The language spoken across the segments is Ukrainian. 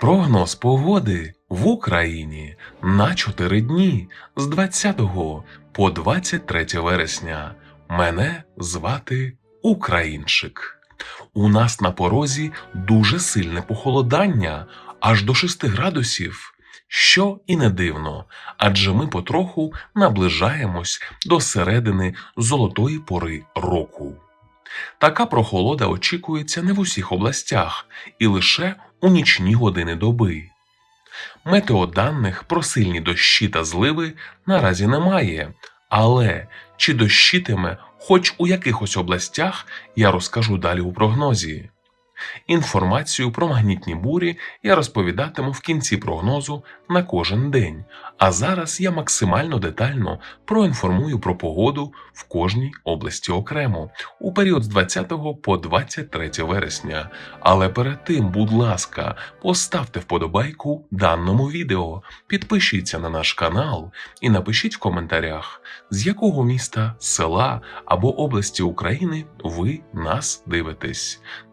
Прогноз погоди в Україні на 4 дні з 20 по 23 вересня. Мене звати Українчик. У нас на порозі дуже сильне похолодання, аж до 6 градусів. Що і не дивно, адже ми потроху наближаємось до середини золотої пори року. Така прохолода очікується не в усіх областях і лише у нічні години доби. Метеоданих про сильні дощі та зливи наразі немає, але чи дощитиме хоч у якихось областях, я розкажу далі у прогнозі. Інформацію про магнітні бурі я розповідатиму в кінці прогнозу на кожен день, а зараз я максимально детально проінформую про погоду в кожній області окремо у період з 20 по 23 вересня. Але перед тим, будь ласка, поставте вподобайку даному відео, підпишіться на наш канал і напишіть в коментарях, з якого міста, села або області України ви нас дивитесь.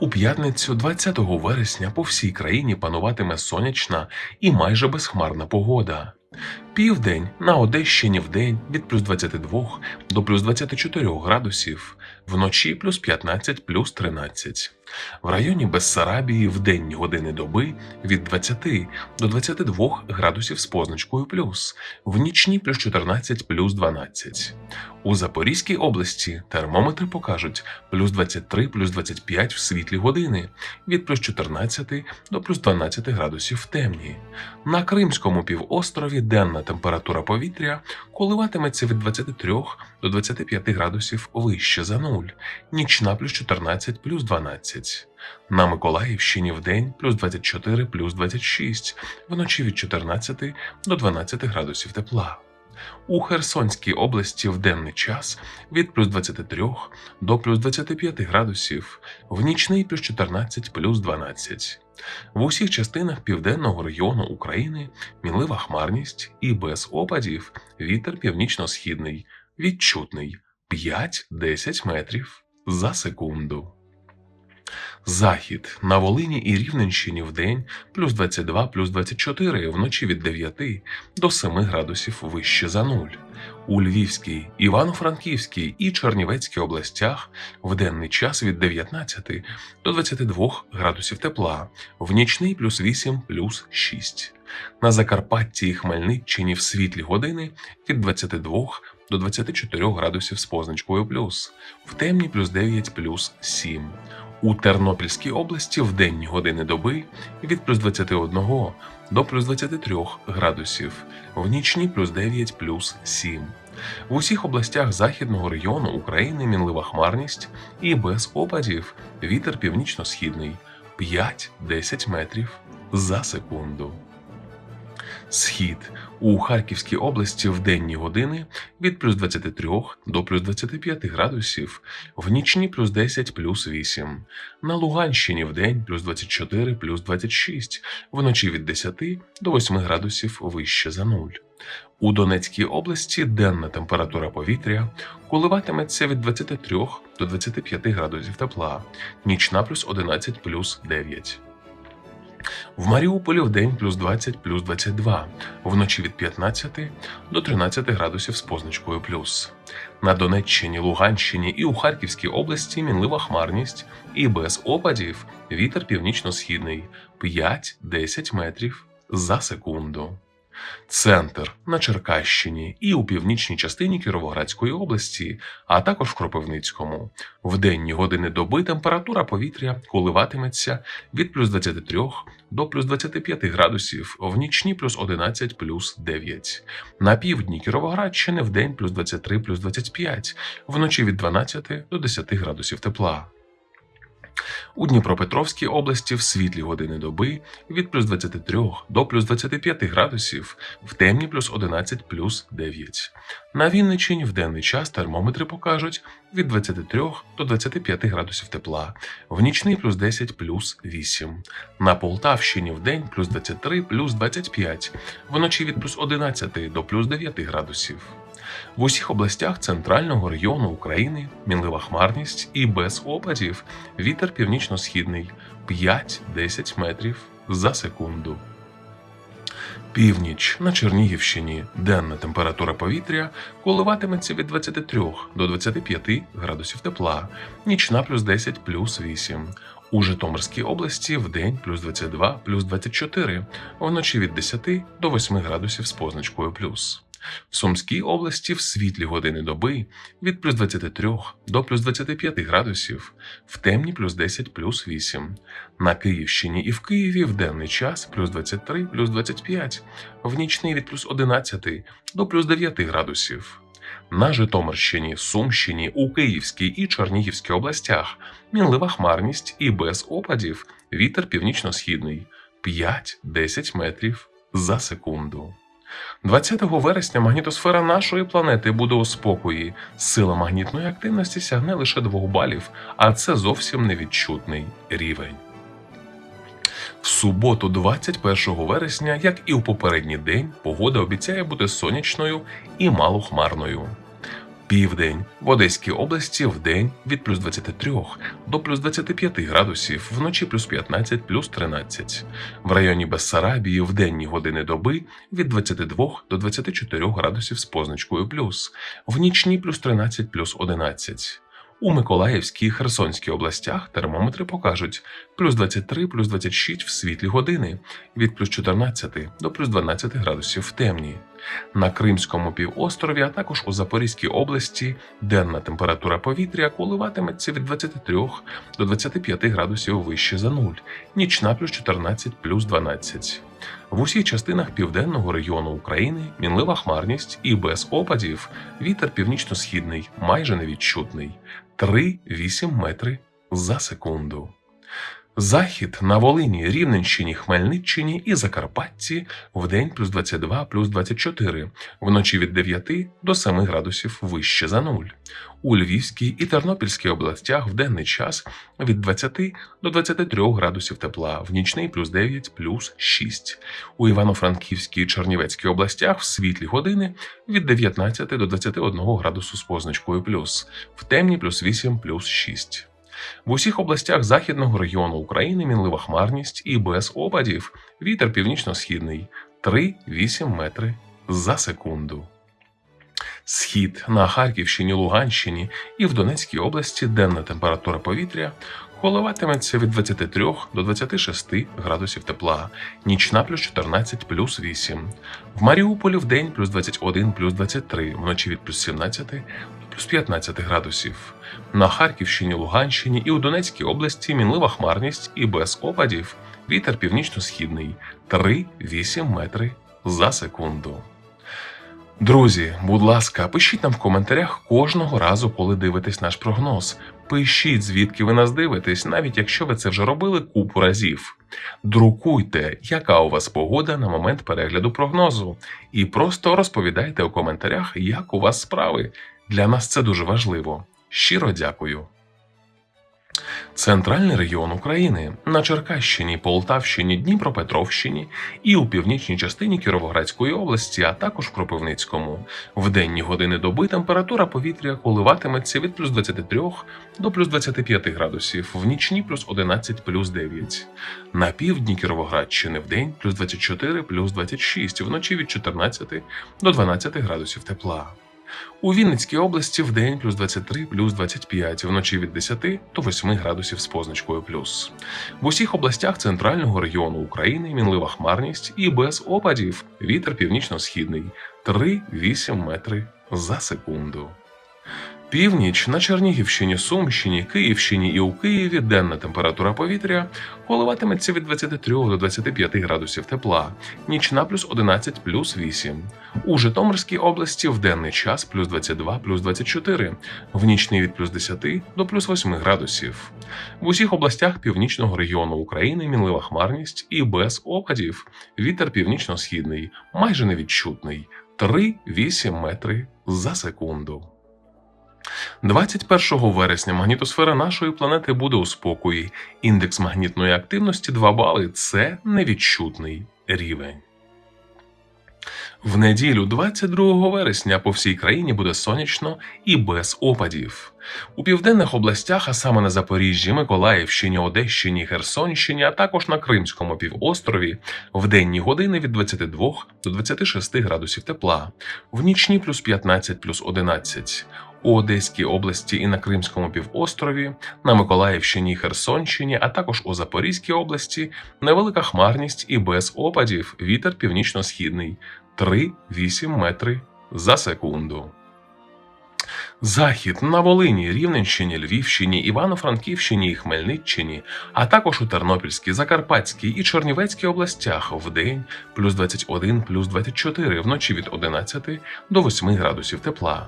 У п'ятницю 20 вересня по всій країні пануватиме сонячна і майже безхмарна погода. Південь на Одещині вдень від плюс 22 до плюс 24 градусів, вночі плюс 15 плюс 13. В районі Бессарабії в денні години доби від 20 до 22 градусів з позначкою плюс, в нічні плюс 14 плюс 12. У Запорізькій області термометри покажуть плюс 23 плюс 25 в світлі години, від плюс 14 до плюс 12 градусів в темні. На Кримському півострові денна температура повітря коливатиметься від 23 до 25 градусів вище за нуль, нічна плюс 14 плюс 12. На Миколаївщині вдень плюс 24 плюс 26, вночі від 14 до 12 градусів тепла. У Херсонській області в денний час від плюс 23 до плюс 25 градусів, в нічний плюс 14 плюс 12. В усіх частинах південного регіону України мінлива хмарність і без опадів вітер північно-східний, відчутний 5-10 метрів за секунду. Захід на Волині і Рівненщині в день плюс 22, плюс 24, вночі від 9 до 7 градусів вище за нуль. У Львівській, Івано-Франківській і Чернівецькій областях в денний час від 19 до 22 градусів тепла, в нічний плюс 8, плюс 6. На Закарпатті і Хмельниччині в світлі години від 22 до 24 градусів з позначкою плюс, в темні плюс 9, плюс 7. У Тернопільській області в денні години доби від плюс 21 до плюс 23 градусів, в нічні плюс 9 плюс 7. В усіх областях західного регіону України мінлива хмарність і без опадів вітер північно-східний 5-10 метрів за секунду. Схід у Харківській області в денні години від плюс 23 до плюс 25 градусів, в нічні плюс 10 плюс 8. На Луганщині в день плюс 24 плюс 26, вночі від 10 до 8 градусів вище за нуль. У Донецькій області денна температура повітря коливатиметься від 23 до 25 градусів тепла, нічна плюс 11 плюс 9. В Маріуполі в день плюс 20 плюс 22, вночі від 15 до 13 градусів з позначкою плюс. На Донеччині, Луганщині і у Харківській області мінлива хмарність і без опадів вітер північно-східний 5-10 метрів за секунду. Центр на Черкащині і у північній частині Кіровоградської області, а також в Кропивницькому. В денні години доби температура повітря коливатиметься від плюс 23 до плюс 25 градусів, в нічні плюс 11 плюс 9. На півдні Кіровоградщини в день плюс 23 плюс 25, вночі від 12 до 10 градусів тепла. У Дніпропетровській області в світлі години доби від плюс 23 до плюс 25 градусів, в темні плюс 11 плюс 9. На Вінниччині в денний час термометри покажуть від 23 до 25 градусів тепла, в нічний плюс 10 плюс 8. На Полтавщині в день плюс 23 плюс 25, вночі від плюс 11 до плюс 9 градусів. В усіх областях центрального регіону України мінлива хмарність і без опадів вітер північно-східний 5-10 метрів за секунду. Північ на Чернігівщині денна температура повітря коливатиметься від 23 до 25 градусів тепла, нічна плюс 10 плюс 8. У Житомирській області в плюс 22 плюс 24, вночі від 10 до 8 градусів з позначкою плюс. В Сумській області в світлі години доби від плюс 23 до плюс 25 градусів, в темні плюс 10 плюс 8. На Київщині і в Києві в денний час плюс 23 плюс 25, в нічний від плюс 11 до плюс 9 градусів. На Житомирщині, Сумщині, у Київській і Чернігівській областях мінлива хмарність і без опадів вітер північно-східний 5-10 метрів за секунду. 20 вересня магнітосфера нашої планети буде у спокої. Сила магнітної активності сягне лише 2 балів, а це зовсім невідчутний рівень. В суботу, 21 вересня, як і у попередній день, погода обіцяє бути сонячною і малохмарною. Південь в Одеській області в день від плюс 23 до плюс 25 градусів, вночі плюс 15 плюс 13. В районі Бессарабії в денні години доби від 22 до 24 градусів з позначкою плюс, в нічні плюс 13 плюс 11. У Миколаївській і Херсонській областях термометри покажуть плюс 23 плюс 26 в світлі години, від плюс 14 до плюс 12 градусів в темні. На Кримському півострові, а також у Запорізькій області денна температура повітря коливатиметься від 23 до 25 градусів вище за нуль, нічна плюс 14 плюс 12. В усіх частинах південного регіону України мінлива хмарність і без опадів вітер північно-східний, майже невідчутний 3-8 метри за секунду. Захід на Волині, Рівненщині, Хмельниччині і Закарпатті в день плюс 22 плюс 24, вночі від 9 до 7 градусів вище за нуль. У Львівській і Тернопільській областях в денний час від 20 до 23 градусів тепла, в нічний плюс 9 плюс 6. У Івано-Франківській і Чернівецькій областях в світлі години від 19 до 21 градусу з позначкою плюс, в темні плюс 8 плюс 6. В усіх областях західного регіону України мінлива хмарність і без опадів вітер північно-східний 3-8 метри за секунду. Схід на Харківщині, Луганщині і в Донецькій області денна температура повітря коливатиметься від 23 до 26 градусів тепла, нічна плюс 14 плюс 8. В Маріуполі в день плюс 21 плюс 23, вночі від плюс 17 до плюс 15 градусів. На Харківщині, Луганщині і у Донецькій області мінлива хмарність і без опадів вітер північно-східний 3-8 метри за секунду. Друзі, будь ласка, пишіть нам в коментарях кожного разу, коли дивитесь наш прогноз. Пишіть, звідки ви нас дивитесь, навіть якщо ви це вже робили купу разів. Друкуйте, яка у вас погода на момент перегляду прогнозу, і просто розповідайте у коментарях, як у вас справи. Для нас це дуже важливо. Щиро дякую. Центральний регіон України на Черкащині, Полтавщині, Дніпропетровщині і у північній частині Кіровоградської області, а також в Кропивницькому. В денні години доби температура повітря коливатиметься від плюс 23 до плюс 25 градусів, в нічні плюс 11 плюс 9. На півдні Кіровоградщини в день плюс 24 плюс 26, вночі від 14 до 12 градусів тепла. У Вінницькій області в день плюс 23 плюс 25, вночі від 10 до 8 градусів з позначкою плюс. В усіх областях центрального регіону України мінлива хмарність і без опадів вітер північно-східний 3-8 метри за секунду. Північ на Чернігівщині, Сумщині, Київщині і у Києві денна температура повітря коливатиметься від 23 до 25 градусів тепла, нічна плюс 11 плюс 8. У Житомирській області в денний час плюс 22 плюс 24, в нічний від плюс 10 до плюс 8 градусів. В усіх областях північного регіону України мінлива хмарність і без опадів. Вітер північно-східний, майже невідчутний 3-8 метри за секунду. 21 вересня магнітосфера нашої планети буде у спокої. Індекс магнітної активності 2 бали це невідчутний рівень. В неділю, 22 вересня, по всій країні буде сонячно і без опадів. У південних областях, а саме на Запоріжжі, Миколаївщині, Одещині, Херсонщині, а також на Кримському півострові, в денні години від 22 до 26 градусів тепла, в нічні плюс 15 плюс 11. У Одеській області і на Кримському півострові, на Миколаївщині і Херсонщині, а також у Запорізькій області невелика хмарність і без опадів, вітер північно-східний 3-8 метри за секунду. Захід на Волині, Рівненщині, Львівщині, Івано-Франківщині і Хмельниччині, а також у Тернопільській, Закарпатській і Чернівецькій областях в день плюс 21, плюс 24, вночі від 11 до 8 градусів тепла.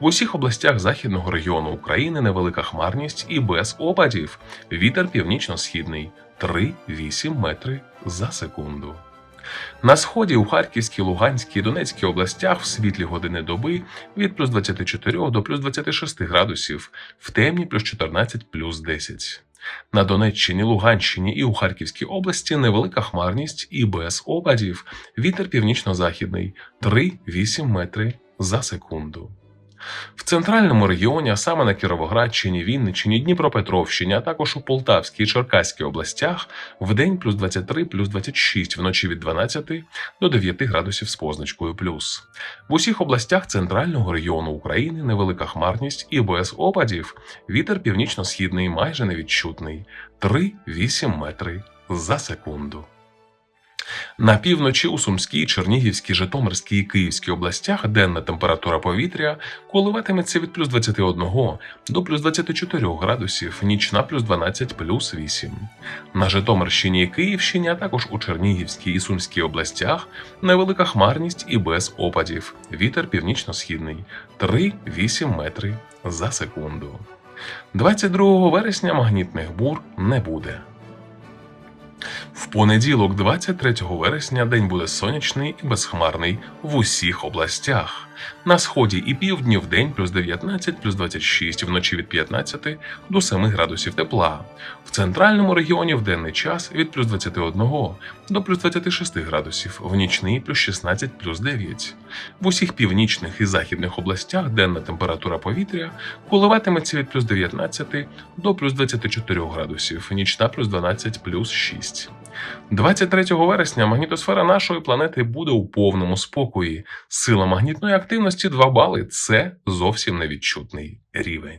В усіх областях західного регіону України невелика хмарність і без опадів. Вітер північно-східний 3-8 метри за секунду. На сході у Харківській, Луганській і Донецькій областях в світлі години доби від плюс 24 до плюс 26 градусів, в темні плюс 14 плюс 10. На Донеччині, Луганщині і у Харківській області невелика хмарність і без опадів. Вітер північно-західний 3-8 метри за секунду. В центральному регіоні, а саме на Кіровоградщині, Вінниччині, Дніпропетровщині, а також у Полтавській і Черкаській областях в день плюс 23, плюс 26, вночі від 12 до 9 градусів з позначкою плюс. В усіх областях центрального регіону України невелика хмарність і без опадів. Вітер північно-східний майже невідчутний 3-8 метри за секунду. На півночі у Сумській, Чернігівській, Житомирській і Київській областях денна температура повітря коливатиметься від плюс 21 до плюс 24 градусів, нічна плюс 12 плюс 8. На Житомирщині і Київщині, а також у Чернігівській і Сумській областях невелика хмарність і без опадів. Вітер північно-східний 3-8 метри за секунду. 22 вересня магнітних бур не буде. В понеділок, 23 вересня, день буде сонячний і безхмарний в усіх областях. На сході і півдні в день плюс 19, плюс 26, вночі від 15 до 7 градусів тепла. В центральному регіоні в денний час від плюс 21 до плюс 26 градусів, в нічний плюс 16, плюс 9. В усіх північних і західних областях денна температура повітря коливатиметься від плюс 19 до плюс 24 градусів, нічна плюс 12, плюс 6. 23 вересня магнітосфера нашої планети буде у повному спокої. Сила магнітної активності 2 бали це зовсім невідчутний рівень.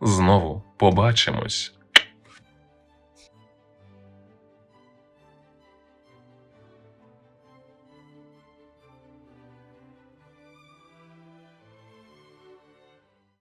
Знову побачимось.